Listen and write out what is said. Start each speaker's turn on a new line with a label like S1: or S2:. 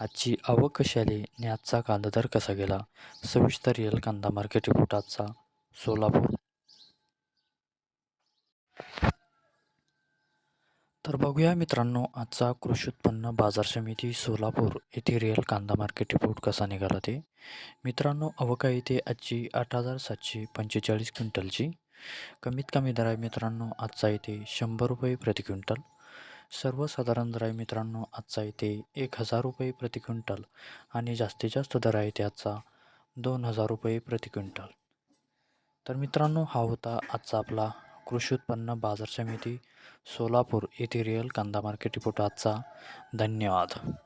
S1: आजची आवक कशी आली आणि आजचा कांदा दर कसा गेला? सविस्तर रिअल कांदा मार्केट रिपोर्ट आजचा सोलापूर. तर बघूया मित्रांनो आजचा कृषी उत्पन्न बाजार समिती सोलापूर येथे रिअल कांदा मार्केट रिपोर्ट कसा निघाला ते. मित्रांनो अवका येथे आजची आठ हजार सातशे पंचेचाळीस क्विंटलची. कमीत कमी दर आहे मित्रांनो आजचा येथे शंभर रुपये प्रति क्विंटल. सर्वसाधारण दर आहे मित्रांनो आजचा इथे एक हजार रुपये प्रति क्विंटल आणि जास्तीत जास्त दर आहे त्याचा दोन हजार रुपये प्रति क्विंटल. तर मित्रांनो हा होता आजचा आपला कृषी उत्पन्न बाजार समिती सोलापूर येथे रिअल कांदा मार्केट रिपोर्ट आजचा. धन्यवाद.